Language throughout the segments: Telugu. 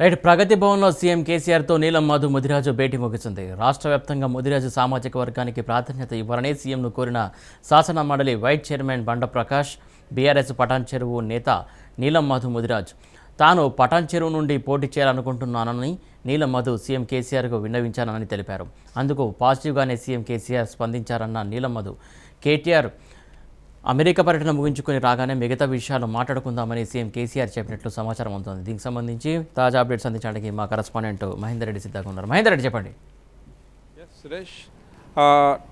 రైట్ ప్రగతి భవన్లో సీఎం కేసీఆర్తో నీలం మధు ముదిరాజు భేటీ ముగిసింది. రాష్ట్ర వ్యాప్తంగా ముదిరాజు సామాజిక వర్గానికి ప్రాధాన్యత ఇవ్వాలని సీఎంను కోరిన శాసన మండలి వైస్ చైర్మన్ బండ ప్రకాష్ బీఆర్ఎస్ పటాన్ చెరువు నేత నీలం మధు ముదిరాజ్. తాను పటాన్ చెరువు నుండి పోటీ చేయాలనుకుంటున్నానని నీలం మధు సీఎం కేసీఆర్కు విన్నవించానని తెలిపారు. అందుకు పాజిటివ్గానే సీఎం కేసీఆర్ స్పందించారన్న నీలం మధు కేటీఆర్ అమెరికా పర్యటన ముగించుకొని రాగానే మిగతా విషయాలు మాట్లాడుకుందామని సీఎం కేసీఆర్ చెప్పినట్లు సమాచారం అందుతుంది. దీనికి సంబంధించి తాజా అప్డేట్స్ అందించడానికి మా కరస్పాండెంట్ మహేందర్ రెడ్డి సిద్ధంగా ఉన్నారు. మహేందర్ రెడ్డి చెప్పండి. సురేష్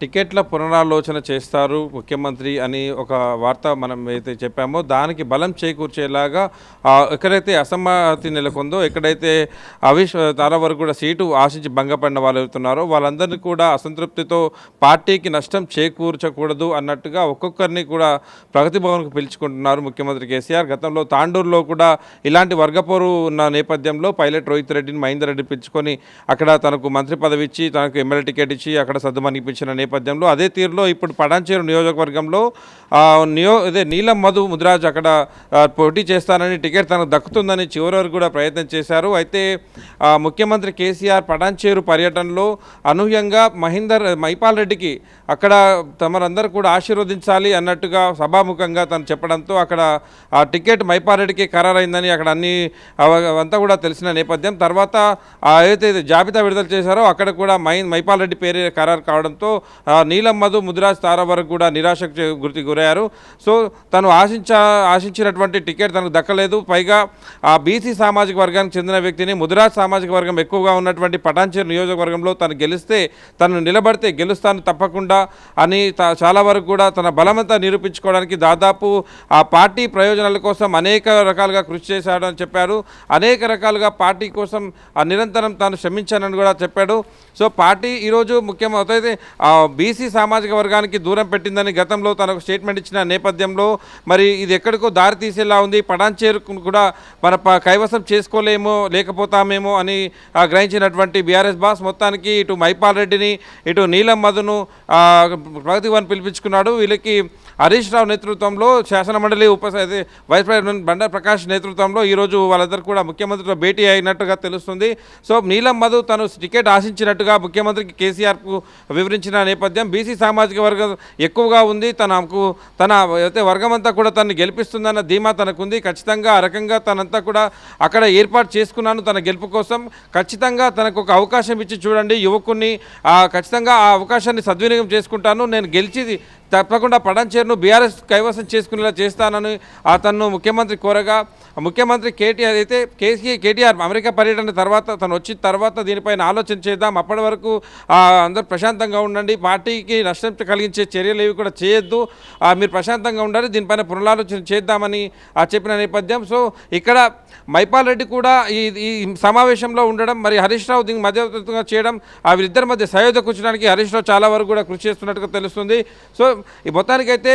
టికెట్ల పునరాలోచన చేస్తారు ముఖ్యమంత్రి అని ఒక వార్త మనం అయితే చెప్పామో దానికి బలం చేకూర్చేలాగా ఎక్కడైతే అసమ్మతి నెలకొందో ఎక్కడైతే అవిష్ చాలా వరకు కూడా సీటు ఆశించి భంగపడిన వాళ్ళు అవుతున్నారో వాళ్ళందరినీ కూడా అసంతృప్తితో పార్టీకి నష్టం చేకూర్చకూడదు అన్నట్టుగా ఒక్కొక్కరిని కూడా ప్రగతి భవన్కు పిలుచుకుంటున్నారు ముఖ్యమంత్రి కేసీఆర్. గతంలో తాండూరులో కూడా ఇలాంటి వర్గపోరు ఉన్న నేపథ్యంలో పైలట్ రోహిత్ రెడ్డిని మహేందర్ రెడ్డి పిలుచుకొని అక్కడ తనకు మంత్రి పదవి ఇచ్చి తనకు ఎమ్మెల్యే టికెట్ ఇచ్చి అక్కడ అనిపించిన నేపథ్యంలో అదే తీరులో ఇప్పుడు పడాంచేరు నియోజకవర్గంలో నియో ఇదే నీలం మధు ముద్రాజ్ అక్కడ పోటీ చేస్తానని టికెట్ తనకు దక్కుతుందని చివరి వరకు కూడా ప్రయత్నం చేశారు. అయితే ఆ, ముఖ్యమంత్రి కేసీఆర్ పడాంచేరు పర్యటనలో అనూహ్యంగా మహేందర్ మైపాల్ రెడ్డికి అక్కడ తమరందరూ కూడా ఆశీర్వదించాలి అన్నట్టుగా సభాముఖంగా తను చెప్పడంతో అక్కడ ఆ టికెట్ మైపారెడ్డికి ఖరారైందని అక్కడ అన్ని అంతా కూడా తెలిసిన నేపథ్యం. తర్వాత ఏదైతే జాబితా విడుదల చేశారో అక్కడ కూడా మై మైపాల్ రెడ్డి పేరే ఖరారు కావడం రావడంతో నీలం మధు ముదిరాజ్ తారా వరకు కూడా నిరాశకు గురికి గురయ్యారు. సో తను ఆశించ ఆశించినటువంటి టికెట్ తనకు దక్కలేదు. పైగా ఆ బీసీ సామాజిక వర్గానికి చెందిన వ్యక్తిని ముదిరాజ్ సామాజిక వర్గం ఎక్కువగా ఉన్నటువంటి పటాన్చేరు నియోజకవర్గంలో తను గెలిస్తే తను నిలబడితే గెలుస్తాను తప్పకుండా అని చాలా వరకు కూడా తన బలమంతా నిరూపించుకోవడానికి దాదాపు ఆ పార్టీ ప్రయోజనాల కోసం అనేక రకాలుగా కృషి చేశాడని చెప్పారు. అనేక రకాలుగా పార్టీ కోసం ఆ నిరంతరం తాను శ్రమించానని కూడా చెప్పాడు. సో పార్టీ ఈరోజు ముఖ్యమైతే బీసీ సామాజిక వర్గానికి దూరం పెట్టిందని గతంలో తనకు స్టేట్మెంట్ ఇచ్చిన నేపథ్యంలో మరి ఇది ఎక్కడికో దారి తీసేలా ఉంది. పడాంచేరు కూడా మన ప- కైవసం చేసుకోలేమో లేకపోతామేమో అని గ్రహించినటువంటి బీఆర్ఎస్ బాస్ మొత్తానికి ఇటు మైపాల్ రెడ్డిని ఇటు నీలం మధును ఆ, ప్రగతి వన్ పిలిపించుకున్నాడు. వీళ్ళకి హరీష్ రావు నేతృత్వంలో శాసనమండలి ఉప వైస్ ప్రెసిడెంట్ బండ ప్రకాష్ నేతృత్వంలో ఈరోజు వాళ్ళందరూ కూడా ముఖ్యమంత్రితో భేటీ అయినట్టుగా తెలుస్తుంది. సో నీలం మధు తను టికెట్ ఆశించినట్టుగా ముఖ్యమంత్రికి కేసీఆర్కు వివరించిన నేపథ్యం. బీసీ సామాజిక వర్గం ఎక్కువగా ఉంది. తనకు తన అయితే వర్గం అంతా కూడా తనని గెలిపిస్తుందన్న ధీమా తనకుంది. ఖచ్చితంగా ఆ రకంగా తనంతా కూడా అక్కడ ఏర్పాటు చేసుకున్నాను తన గెలుపు కోసం. ఖచ్చితంగా తనకు ఒక అవకాశం ఇచ్చి చూడండి. యువకుని ఖచ్చితంగా ఆ అవకాశాన్ని సద్వినియోగం చేసుకుంటాను. నేను గెలిచి తప్పకుండా పడంచేరును బీఆర్ఎస్ కైవసం చేసుకునేలా చేస్తానని అతను ముఖ్యమంత్రి కోరగా ముఖ్యమంత్రి కేటీఆర్ అయితే కేసీ కేటీఆర్ అమెరికా పర్యటన తర్వాత తను వచ్చిన తర్వాత దీనిపైన ఆలోచన చేద్దాం. అప్పటి వరకు అందరూ ప్రశాంతంగా ఉండండి. పార్టీకి నష్టం కలిగించే చర్యలు ఏవి కూడా చేయొద్దు. ఆ, మీరు ప్రశాంతంగా ఉండాలి దీనిపైన పునరాలోచన చేద్దామని ఆ, చెప్పిన నేపథ్యం. సో ఇక్కడ మైపాల్ రెడ్డి కూడా ఈ ఈ సమావేశంలో ఉండడం మరి హరీష్ రావు దీనికి మధ్యవర్తిత్వంగా చేయడం ఆ వీరిద్దరి మధ్య సయోధ్య కూర్చడానికి హరీష్ రావు చాలా వరకు కూడా కృషి చేస్తున్నట్టుగా తెలుస్తుంది. సో ఈ మొత్తానికైతే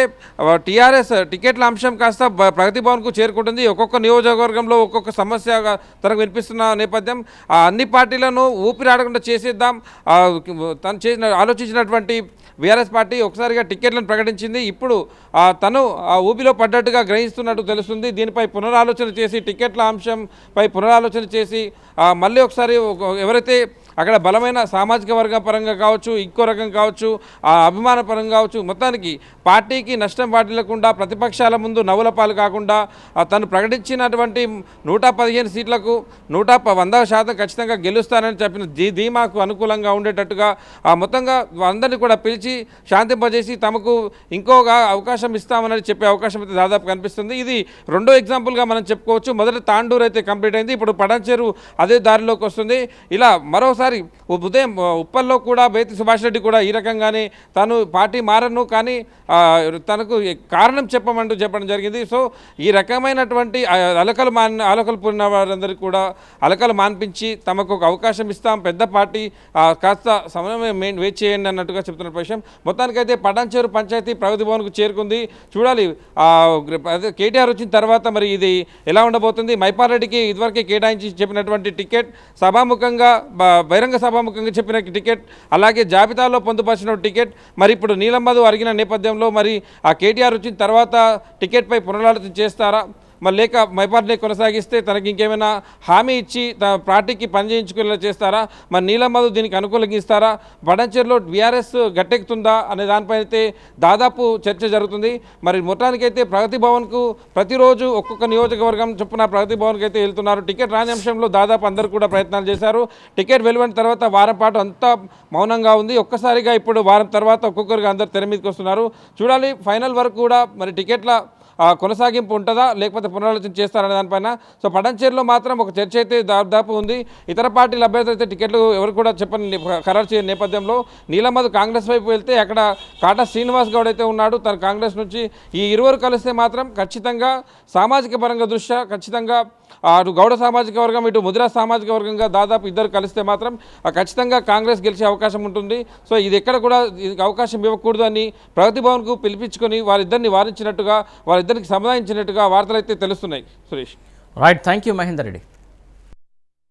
టీఆర్ఎస్ టికెట్ల అంశం కాస్త ప్రగతి భవన్కు చేరుకుంటుంది. ఒక్కొక్క నియోజకవర్గంలో ఒక్కొక్క సమస్యగా తనకు వినిపిస్తున్న నేపథ్యం. ఆ అన్ని పార్టీలను ఊపిరాడకుండా చేసేద్దాం. తను చేసిన ఆలోచించినటువంటి బీఆర్ఎస్ పార్టీ ఒకసారిగా టికెట్లను ప్రకటించింది. ఇప్పుడు తను ఆ ఊపిలో పడ్డట్టుగా గ్రహిస్తున్నట్టు తెలుస్తుంది. దీనిపై పునరాలోచన చేసి టికెట్ల అంశంపై పునరాలోచన చేసి మళ్ళీ ఒకసారి ఎవరైతే అక్కడ బలమైన సామాజిక వర్గ పరంగా కావచ్చు ఇంకో రకం కావచ్చు ఆ అభిమాన పరంగా కావచ్చు మొత్తానికి పార్టీకి నష్టం వాటిల్లకుండా ప్రతిపక్షాల ముందు నవ్వుల పాలు కాకుండా తను ప్రకటించినటువంటి నూట పదిహేను సీట్లకు నూట ప- వంద శాతం ఖచ్చితంగా గెలుస్తానని చెప్పిన ధీమాకు అనుకూలంగా ఉండేటట్టుగా ఆ మొత్తంగా అందరినీ కూడా పిలిచి శాంతింపజేసి తమకు ఇంకోగా అవకాశం ఇస్తామని చెప్పే అవకాశం అయితే దాదాపు కనిపిస్తుంది. ఇది రెండో ఎగ్జాంపుల్గా మనం చెప్పుకోవచ్చు. మొదట తాండూరు అయితే కంప్లీట్ అయింది. ఇప్పుడు పడంచేరు అదే దారిలోకి వస్తుంది. ఇలా మరోసారి ఉదయం ఉప్పల్లో కూడా బేతి సుభాష్ రెడ్డి కూడా ఈ రకంగానే తను పార్టీ మారను కానీ తనకు కారణం చెప్పమంటూ చెప్పడం జరిగింది. సో ఈ రకమైనటువంటి అలకలు మాన్ అలకలు పురిన వారందరికీ కూడా అలకలు మాన్పించి తమకు ఒక అవకాశం ఇస్తాం. పెద్ద పార్టీ కాస్త సమయం వేచి చేయండి అన్నట్టుగా చెప్తున్న విషయం మొత్తానికైతే పటాన్చేరు పంచాయతీ ప్రగతి భవన్కు చేరుకుంది. చూడాలి అదే కేటీఆర్ వచ్చిన తర్వాత మరి ఇది ఎలా ఉండబోతుంది? మైపాల్ రెడ్డికి ఇదివరకే కేటాయించి చెప్పినటువంటి టికెట్ సభాముఖంగా బహిరంగ సభాముఖంగా చెప్పిన టికెట్ అలాగే జాబితాలో పొందుపరిచిన టికెట్ మరి ఇప్పుడు నీలమ్మధు అడిగిన నేపథ్యంలో మరి ఆ కేటీఆర్ వచ్చిన తర్వాత టికెట్పై పునరాలోచన చేస్తారా? మరి లేక మైపార్టీ కొనసాగిస్తే తనకి ఇంకేమైనా హామీ ఇచ్చి తన పార్టీకి పని చేయించుకునేలా చేస్తారా? మరి నీలం మధు దీనికి అనుకూలంగా ఇస్తారా? బడంచేరులో బీఆర్ఎస్ గట్టెక్కుతుందా అనే దానిపైన అయితే దాదాపు చర్చ జరుగుతుంది. మరి మొత్తానికైతే ప్రగతి భవన్కు ప్రతిరోజు ఒక్కొక్క నియోజకవర్గం చొప్పున ప్రగతి భవన్కి అయితే వెళ్తున్నారు. టికెట్ రాని అంశంలో దాదాపు అందరూ కూడా ప్రయత్నాలు చేశారు. టికెట్ వెలువడిన తర్వాత వారం పాటు అంతా మౌనంగా ఉంది. ఒక్కసారిగా ఇప్పుడు వారం తర్వాత ఒక్కొక్కరిగా అందరు తెర మీదకి వస్తున్నారు. చూడాలి ఫైనల్ వరకు కూడా మరి టికెట్ల కొనసాగింపు ఉంటుందా? లేకపోతే పునరాలోచన చేస్తారనే దానిపైన? సో పడంచేరులో మాత్రం ఒక చర్చ అయితే దాదాపు ఉంది. ఇతర పార్టీల అభ్యర్థులు అయితే టికెట్లు ఎవరు కూడా చెప్పని ఖరారు చేయని నేపథ్యంలో నీలమధు కాంగ్రెస్ వైపు వెళ్తే అక్కడ కాటా శ్రీనివాస్ గౌడ్ అయితే ఉన్నాడు. తన కాంగ్రెస్ నుంచి ఈ ఇరువురు కలిస్తే మాత్రం ఖచ్చితంగా సామాజిక పరంగా దృష్ట్యా ఖచ్చితంగా అటు గౌడ సామాజిక వర్గం ఇటు ముదిరా సామాజిక వర్గంగా దాదాపు ఇద్దరు కలిస్తే మాత్రం ఖచ్చితంగా కాంగ్రెస్ గెలిచే అవకాశం ఉంటుంది. సో ఇది ఎక్కడ కూడా దీనికి అవకాశం ఇవ్వకూడదు అని ప్రగతి భవన్కు పిలిపించుకొని వారిద్దరిని వారించినట్టుగా వారిద్దరికి సమాధానించినట్టుగా వార్తలు అయితే తెలుస్తున్నాయి. Suresh. Right thank you Mahender Reddy